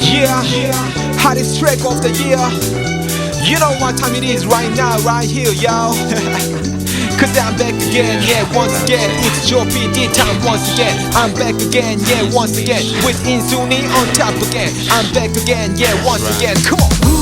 Yeah, hottest track of the year. You know what time it is right now, right here, y'all. Cause I'm back again, yeah, once again. It's your PD time once again. I'm back again, yeah, once again. With Insuni on top again. I'm back again, yeah, once again. Come on.